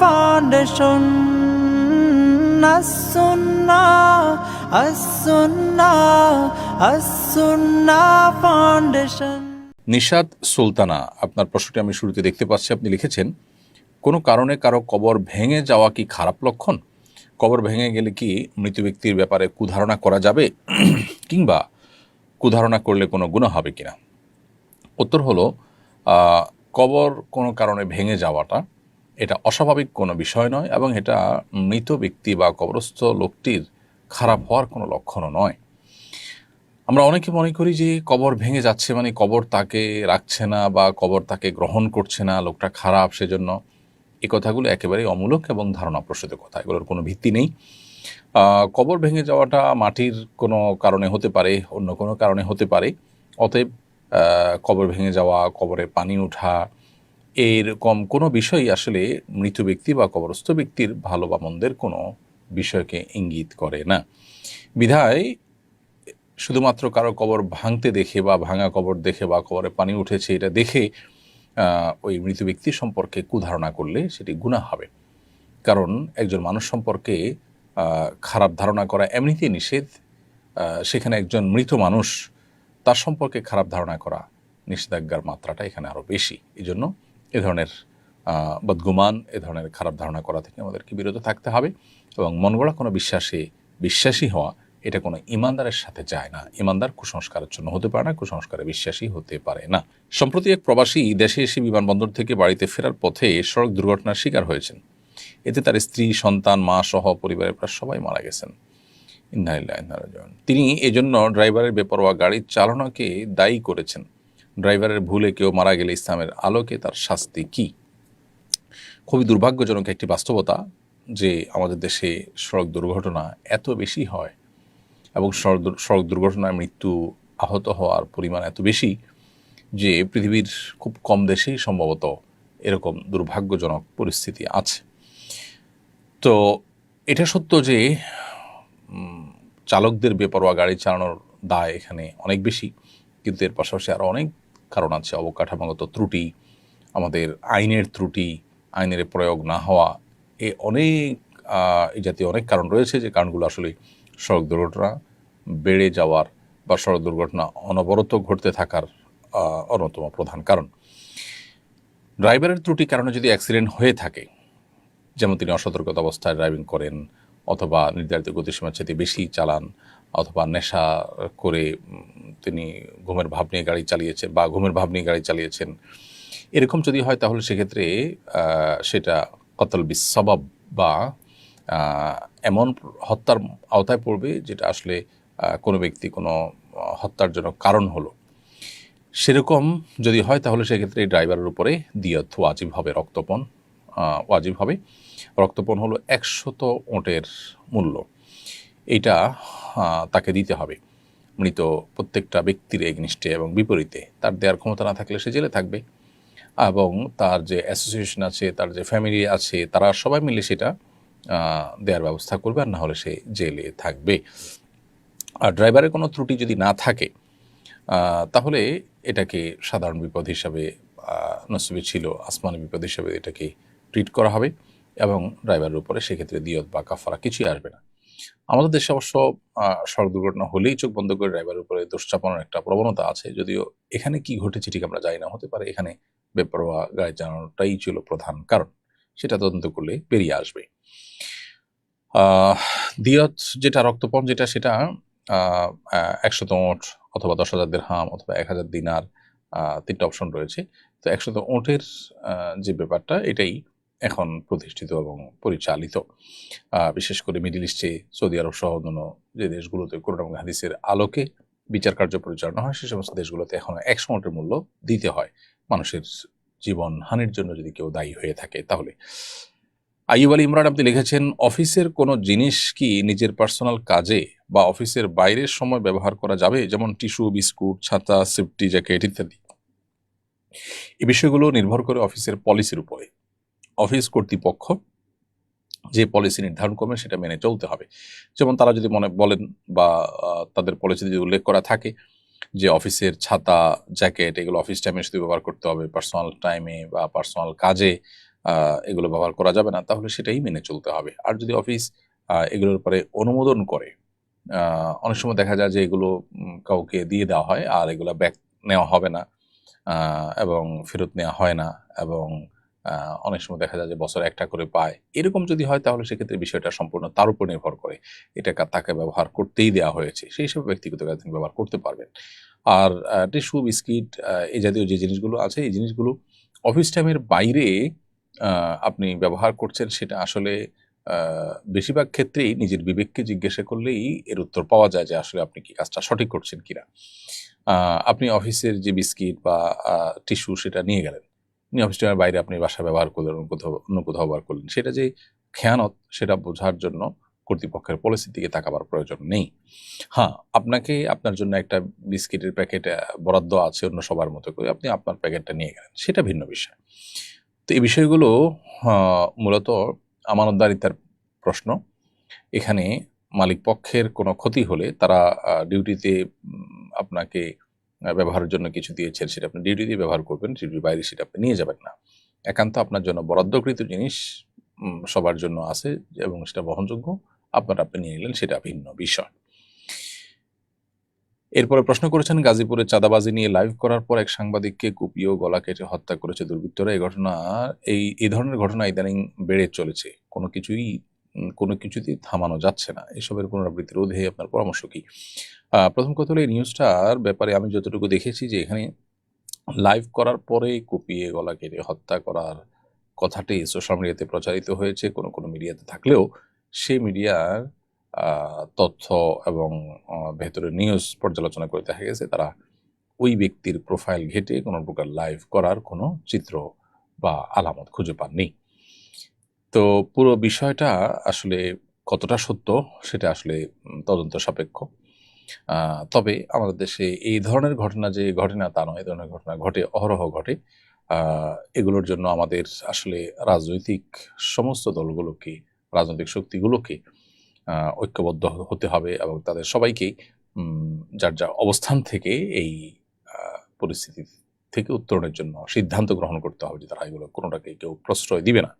Foundation foundation Nishad Sultana আপনার প্রশ্নটি আমি শুরুতে দেখতে পাচ্ছি, আপনি লিখেছেন, কোনো কারণে কারও কবর ভেঙে যাওয়া কি খারাপ লক্ষণ? কবর ভেঙে গেলে কি মৃত ব্যক্তির ব্যাপারে কুধারণা করা যাবে? কিংবা কুধারণা করলে কোনো গুণা হবে কিনা? উত্তর হলো কবর কোনো কারণে ভেঙে যাওয়াটা এটা অস্বাভাবিক কোনো বিষয় নয় এবং এটা মৃত ব্যক্তি বা কবরস্থ লোকটির খারাপ হওয়ার কোনো লক্ষণও নয়। আমরা অনেকে মনে করি যে কবর ভেঙে যাচ্ছে মানে কবর তাকে রাখছে না বা কবর তাকে গ্রহণ করছে না, লোকটা খারাপ সেজন্য। এই কথাগুলো একেবারেই অমূলক এবং ধারণা প্রসূত কথা। এগুলোর কোনো ভিত্তি নেই। কবর ভেঙে যাওয়াটা মাটির কোনো কারণে হতে পারে, অন্য কোনো কারণে হতে পারে। অতএব কবর ভেঙে যাওয়া, কবরে পানি ওঠা এরকম কোনো বিষয়ই আসলে মৃত ব্যক্তি বা কবরস্থ ব্যক্তির ভালো বা মন্দের কোনো বিষয়কে ইঙ্গিত করে না। বিধায় শুধুমাত্র কারও কবর ভাঙতে দেখে বা ভাঙা কবর দেখে বা কবরে পানি উঠেছে এটা দেখে ওই মৃত ব্যক্তি সম্পর্কে কুধারণা করলে সেটি গুণা হবে। কারণ একজন মানুষ সম্পর্কে খারাপ ধারণা করা এমনিতেই নিষেধ। সেখানে একজন মৃত মানুষ, তার সম্পর্কে খারাপ ধারণা করা নিষেধাজ্ঞার মাত্রাটা এখানে আরও বেশি। এই জন্য এ ধরনের বদগুমান, এ ধরনের খারাপ ধারণা করা থেকে আমাদেরকে বিরত থাকতে হবে এবং মন গড়া কোনো বিশ্বাসে বিশ্বাসী হওয়া, এটা কোনো ইমানদারের সাথে যায় না। ইমানদার কুসংস্কারের জন্য হতে পারে না, কুসংস্কারে বিশ্বাসী হতে পারে না। সম্প্রতি এক প্রবাসী দেশে এসে বিমানবন্দর থেকে বাড়িতে ফেরার পথে সড়ক দুর্ঘটনার শিকার হয়েছেন। এতে তার স্ত্রী, সন্তান, মা সহ পরিবারের প্রায় সবাই মারা গেছেন। তিনি এজন্য ড্রাইভারের বেপরোয়া গাড়ির চালনাকে দায়ী করেছেন। ড্রাইভারের ভুলে কেউ মারা গেলে ইসলামের আলোকে তার শাস্তি কি? খুবই দুর্ভাগ্যজনক একটি বাস্তবতা যে আমাদের দেশে সড়ক দুর্ঘটনা এত বেশি হয় এবং সড়ক সড়ক দুর্ঘটনায় মৃত্যু আহত হওয়ার পরিমাণ এত বেশি যে পৃথিবীর খুব কম দেশেই সম্ভবত এরকম দুর্ভাগ্যজনক পরিস্থিতি আছে। তো এটা সত্য যে চালকদের বেপরোয়া গাড়ি চালানোর দায় এখানে অনেক বেশি। কিন্তু এর পাশাপাশি আরও অনেক কারণ আছে, অবকাঠামোগত ত্রুটি, আমাদের আইনের ত্রুটি, আইনের প্রয়োগ না হওয়া। এ অনেক এই জাতীয় অনেক কারণ রয়েছে যে কারণগুলো আসলে সড়ক দুর্ঘটনা বেড়ে যাওয়ার বা সড়ক দুর্ঘটনা অনবরত ঘটতে থাকার অন্যতম প্রধান কারণ। ড্রাইভারের ত্রুটি কারণে যদি অ্যাক্সিডেন্ট হয়ে থাকে যেমন তিনি অসতর্কতা অবস্থায় ড্রাইভিং করেন অথবা নির্ধারিত গতিসীমার চাইতে বেশি চালান অথবা নেশা করে তিনি ঘুমের ভাব নিয়ে গাড়ি চালিয়েছেন বা ঘুমের ভাব নিয়ে গাড়ি চালিয়েছেন। এরকম যদি হয় তাহলে সেক্ষেত্রে সেটা কতল বিসবাব বা এমন হত্যার আওতায় পড়বে যেটা আসলে কোনো ব্যক্তি কোনো হত্যার জন্য কারণ হলো। সেরকম যদি হয় তাহলে সেক্ষেত্রে ড্রাইভারের উপরে দিয়ত ওয়াজিব হবে, রক্তপণ ওয়াজিব হবে। রক্তপণ হলো একশত ওঁটের মূল্য। আহ, তাকে দিতে হবে। মৃত প্রত্যেকটা ব্যক্তির এগনিষ্ঠে এবং বিপরীতে। তার দেওয়ার ক্ষমতা না থাকলে সে জেলে থাকবে। এবং তার যে অ্যাসোসিয়েশন আছে তার যে ফ্যামিলি আছে তারা সবাই মিলে সেটা দেওয়ার ব্যবস্থা করবে আর না হলে সে জেলে থাকবে। আর ড্রাইভারের কোনো ত্রুটি যদি না থাকে তাহলে এটাকে সাধারণ বিপদ হিসাবে নসিবে ছিল। আসমানি বিপদ হিসাবে এটাকে ট্রিট করা হবে। এবং ড্রাইভারের উপরে, সেক্ষেত্রে দিয়ত বা কাফারা কিছুই আসবে না। আমাদের দেশে অবশ্য সড়ক দুর্ঘটনা হলেই চোখ বন্ধ করে ড্রাইভারের উপরে দোষ চাপানোর একটা প্রবণতা আছে, যদিও এখানে কি ঘটেছে ঠিক আমরা জানি না, হতে পারে এখানে বেপরোয়া গাড়ি চালানোটাই ছিল প্রধান কারণ, সেটা তদন্ত করলে বেরিয়ে আসবে। দিয়ত যেটা রক্তপণ যেটা সেটা একশত ওঁট অথবা দশ হাজার দেড়হাম অথবা এক হাজার দিনার তিনটা অপশন রয়েছে। তো একশত ওঁটের যে ব্যাপারটা, এটাই এখন প্রতিষ্ঠিত এবং পরিচালিত। বিশেষ করে মিডিল ইস্টে, সৌদি আরব সহ অন্যান্য যে দেশগুলোতে করোনা হাদিসের আলোকে বিচার কার্য পরিচালনা হয়, সে সমস্ত দেশগুলোতে এখন একশো ওঁটের মূল্য দিতে হয়। মানুষের জীবন হানির জন্য যদি কেউ দায়ী হয়ে থাকে তাহলে। আইয়ুব আলী ইমরান আপনি লিখেছেন, অফিসের কোনো জিনিস কি নিজের পার্সোনাল কাজে বা অফিসের বাইরের সময় ব্যবহার করা যাবে? যেমন টিস্যু, বিস্কুট, ছাতা, সেফটি জ্যাকেট ইত্যাদি। এই বিষয়গুলো নির্ভর করে অফিসের পলিসির উপরে। অফিস কর্তৃপক্ষ যে পলিসি নির্ধারণ করবে সেটা মেনে চলতে হবে। যেমন তারা যদি মনে বলেন বা তাদের পলিসি যদি উল্লেখ করা থাকে যে অফিসের ছাতা জ্যাকেট এগুলো অফিস টাইমে শুধু ব্যবহার করতে হবে পার্সোনাল টাইমে বা পার্সোনাল কাজে এগুলো ব্যবহার করা যাবে না, তাহলে সেটাই মেনে চলতে হবে। আর যদি অফিস এগুলোর পরে অনুমোদন করে অনেক সময় দেখা যায় যে এগুলো কাউকে দিয়ে দেওয়া হয় আর এগুলো ব্যাক নেওয়া হবে না এবং ফেরত নেওয়া হয় না, এবং অনেক সময় দেখা যায় যে বছরে একটা করে পায়। এরকম যদি হয় তাহলে সেক্ষেত্রে বিষয়টা সম্পূর্ণ তার উপর নির্ভর করে। এটা তাকে ব্যবহার করতেই দেওয়া হয়েছে। সেই হিসেবে ব্যক্তিগত কাজে তিনি ব্যবহার করতে পারবেন। আর টিস্যু, বিস্কিট এই জাতীয় যে জিনিসগুলো আছে, এই জিনিসগুলো অফিস টাইমের বাইরে আপনি ব্যবহার করছেন সেটা আসলে বেশিরভাগ ক্ষেত্রেই নিজের বিবেককে জিজ্ঞাসা করলেই এর উত্তর পাওয়া যায় যে আসলে আপনি কি কাজটা সঠিক করছেন কিনা। আপনি অফিসের যে বিস্কিট বা টিস্যু সেটা নিয়ে গেলেন। নিয়ে অফিস টাইমের বাইরে আপনি বাসা ব্যবহার করলেন কোথাও, অন্য কোথাও ব্যবহার করলেন। সেটা যে খেয়ানত, সেটা বোঝার জন্য কর্তৃপক্ষের পলিসির দিকে তাকাবার প্রয়োজন নেই। হ্যাঁ আপনাকে আপনার জন্য একটা বিস্কিটের প্যাকেট বরাদ্দ আছে অন্য সবার মতো করে, আপনি আপনার প্যাকেটটা নিয়ে গেলেন। সেটা ভিন্ন বিষয়। তো এই বিষয়গুলো মূলত আমানতদারিতার প্রশ্ন। এখানে মালিক পক্ষের কোনো ক্ষতি হলে তারা ডিউটিতে আপনাকে ব্যবহারের জন্য কিছু দিয়েছেন, সেটা আপনি ডিউটি দিয়ে ব্যবহার করবেন, ডিউটির বাইরে সেটা আপনি নিয়ে যাবেন না। একান্ত আপনার জন্য বরাদ্দকৃত জিনিস সবার জন্য আছে এবং সেটা বহনযোগ্য, আপনার আপনি নিয়ে নিলেন, সেটা ভিন্ন বিষয়। এরপরে প্রশ্ন করেছেন, গাজীপুরে চাঁদাবাজি নিয়ে লাইভ করার পর এক সাংবাদিককে কুপিয়ে গলা কেটে হত্যা করেছে দুর্বৃত্তরা। এই ঘটনা, এই এই ধরনের ঘটনা ইদানিং বেড়ে চলেছে। কোনো কিছুই কোনো কিছুতেই থামানো যাচ্ছে না। এসবের পুনরাবৃত্তি রোধে আপনার পরামর্শ কি? প্রথম কথা হলো এই নিউজটার ব্যাপারে আমি যতটুকু দেখেছি যে এখানে লাইভ করার পরে কুপিয়ে গলা কেটে হত্যা করার কথাটি সোশ্যাল মিডিয়াতে প্রচারিত হয়েছে। কোনো কোনো মিডিয়াতে থাকলেও সেই মিডিয়ার তথ্য এবং ভেতরে নিউজ পর্যালোচনা করে দেখা গেছে তারা ওই ব্যক্তির প্রোফাইল ঘেটে কোনো প্রকার লাইভ করার কোনো চিত্র বা আলামত খুঁজে পাননি। তো পুরো বিষয়টা আসলে কতটা সত্য সেটা আসলে তদন্ত সাপেক্ষ। তবে আমাদের দেশে এই ধরনের ঘটনা যে ঘটে না তা নয়, এই ধরনের ঘটনা ঘটে, অহরহ ঘটে এগুলোর জন্য আমাদের আসলে রাজনৈতিক সমস্ত দলগুলোকে, রাজনৈতিক শক্তিগুলোকে ঐক্যবদ্ধ হতে হবে এবং তাদের সবাইকেই যার যা অবস্থান থেকে এই পরিস্থিতি থেকে উত্তরণের জন্য সিদ্ধান্ত গ্রহণ করতে হবে যে তারা এগুলো কোনোটাকে কেউ প্রশ্রয় দিবে না।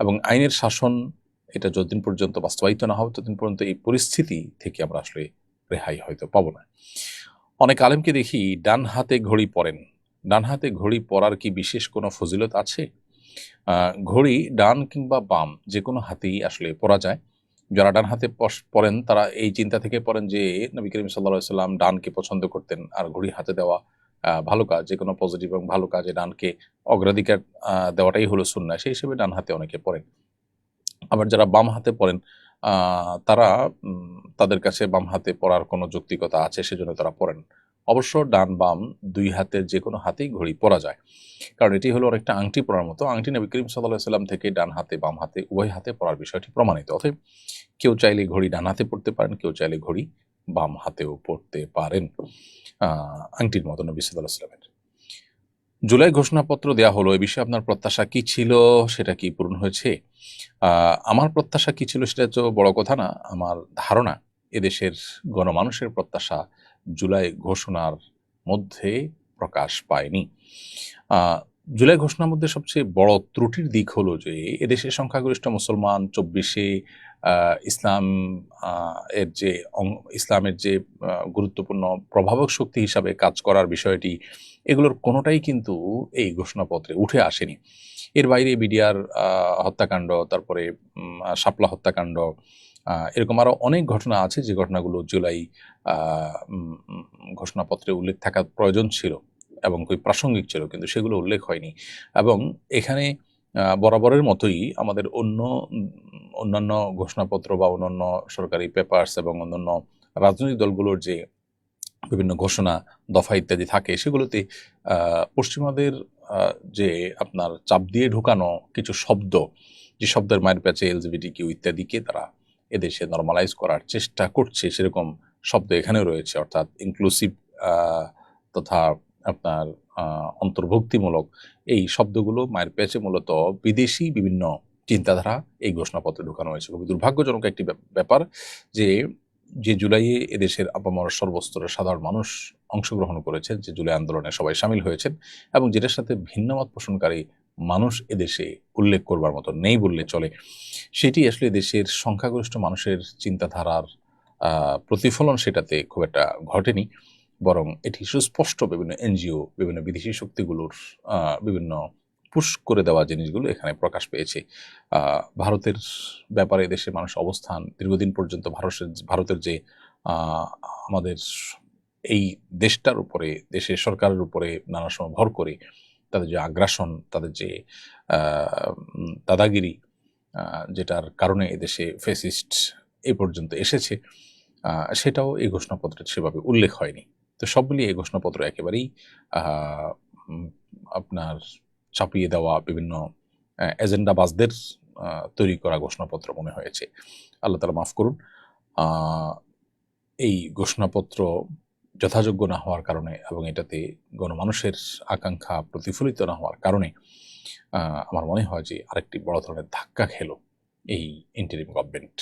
এবং আইনের শাসন এটা যতদিন পর্যন্ত বাস্তবায়িত না হবে, ততদিন পর্যন্ত এই পরিস্থিতি থেকে আমরা আসলে রেহাই হয়তো পাবো না। অনেক আলেমকে দেখি ডান হাতে ঘড়ি পরেন। ডান হাতে ঘড়ি পরার কি বিশেষ কোনো ফজিলত আছে? ঘড়ি ডান কিংবা বাম যে কোনো হাতেই আসলে পরা যায়। যারা ডান হাতে পরেন, তারা এই চিন্তা থেকে পড়েন যে নবী করিম সাল্লা সাল্লাম ডানকে পছন্দ করতেন আর ঘড়ি হাতে দেওয়া ভালো কাজ যে কোনো পজিটিভ এবং ভালো কাজে ডানকে অগ্রাধিকার দেওয়াটাই হলো শূন্য সেই হিসেবে ডান হাতে অনেকে পড়েন। আবার যারা বাম হাতে পড়েন তারা তাদের কাছে বাম হাতে পড়ার কোনো যৌক্তিকতা আছে, সেজন্য তারা পড়েন। অবশ্য ডান বাম দুই হাতের যে কোনো হাতেই ঘড়ি পরা যায়। কারণ এটি হলো অনেকটা আংটি পরার মতো। আংটি নবী করিম সাল্লাহ সাল্লাম থেকে ডান হাতে, বাম হাতে, উভয় হাতে পরার বিষয়টি প্রমাণিত। অতএব কেউ চাইলে ঘড়ি ডান হাতে পড়তে পারেন, কেউ চাইলে ঘড়ি বাম হাতেও পড়তে পারেন। আংটির মতো নবী সাল্লাহ সাল্লামের জুলাই ঘোষণাপত্র দেয়া হলো, এ বিষয়ে আপনার প্রত্যাশা কি ছিল, সেটা কি পূরণ হয়েছে? আমার প্রত্যাশা কি ছিল সেটা তো বড় কথা না, আমার ধারণা, এদেশের গণমানুষের প্রত্যাশা জুলাই ঘোষণার মধ্যে প্রকাশ পায়নি। জুলাই ঘোষণার মধ্যে সবচেয়ে বড় ত্রুটির দিক হলো যে এদেশের সংখ্যাগরিষ্ঠ মুসলমান চব্বিশে ইসলাম এর যে ইসলামের যে গুরুত্বপূর্ণ প্রভাবক শক্তি হিসাবে কাজ করার বিষয়টি, এগুলোর কোনোটাই কিন্তু এই ঘোষণাপত্রে উঠে আসেনি। এর বাইরে বিডিআর হত্যাকাণ্ড, তারপরে শাপলা হত্যাকাণ্ড এরকম আরও অনেক ঘটনা আছে, যে ঘটনাগুলো জুলাই ঘোষণাপত্রে উল্লেখ থাকা প্রয়োজন ছিল এবং খুবই প্রাসঙ্গিক ছিল, কিন্তু সেগুলো উল্লেখ হয়নি। এবং এখানে বরাবরের মতোই আমাদের অন্য, অন্যান্য ঘোষণাপত্র বা অন্যান্য সরকারি পেপার্স এবং অন্যান্য রাজনৈতিক দলগুলোর যে বিভিন্ন ঘোষণা, দফা ইত্যাদি থাকে, সেগুলোতে পশ্চিমাদের যে আপনার চাপ দিয়ে ঢোকানো কিছু শব্দ, যে শব্দের মায়ের প্যাচে এলজিবিটি কিউ ইত্যাদিকে তারা এদেশে নর্মালাইজ করার চেষ্টা করছে, সেরকম শব্দ এখানেও রয়েছে, অর্থাৎ ইনক্লুসিভ তথা আপনার অন্তর্ভুক্তিমূলক এই শব্দগুলো মায়ের প্যাচে মূলত বিদেশি বিভিন্ন চিন্তাধারা এই ঘোষণাপত্রে ঢোকানো হয়েছে। খুবই দুর্ভাগ্যজনক একটি ব্যাপ- ব্যাপার যে যে জুলাইয়ে এদেশের আপামর সর্বস্তরের সাধারণ মানুষ অংশগ্রহণ করেছেন, যে জুলাই আন্দোলনে সবাই সামিল হয়েছেন এবং যেটার সাথে ভিন্নমত পোষণকারী মানুষ এদেশে উল্লেখ করবার মতো নেই বললে চলে। সেটি আসলে দেশের সংখ্যাগরিষ্ঠ মানুষের চিন্তাধারার প্রতিফলন সেটাতে খুব একটা ঘটেনি। বরং এটি সুস্পষ্ট বিভিন্ন এনজিও, বিভিন্ন বিদেশি শক্তিগুলোর বিভিন্ন পুশ করে দেওয়া জিনিসগুলো এখানে প্রকাশ পেয়েছে। ভারতের ব্যাপারে দেশের মানুষ অবস্থান, দীর্ঘদিন পর্যন্ত ভারতের ভারতের যে আমাদের এই দেশটার উপরে, দেশের সরকারের উপরে নানা সময় ভর করে তাদের যে আগ্রাসন, তাদের যে দাদাগিরি যেটার কারণে এদেশে ফেসিস্ট এ পর্যন্ত এসেছে সেটাও এই ঘোষণাপত্রে সেভাবে উল্লেখ হয়নি। তো সব মিলিয়ে এই ঘোষণাপত্র একেবারেই আপনার চাপিয়ে দেওয়া বিভিন্ন এজেন্ডাবাজদের তৈরি করা ঘোষণাপত্র মনে হয়েছে। আল্লাহ তালা মাফ করুন। এই ঘোষণাপত্র যথাযোগ্য না হওয়ার কারণে এবং এটাতে গণমানুষের আকাঙ্ক্ষা প্রতিফলিত না হওয়ার কারণে আমার মনে হয় যে আরেকটি বড় ধরনের ধাক্কা খেলো এই ইন্টারিম গভর্নমেন্ট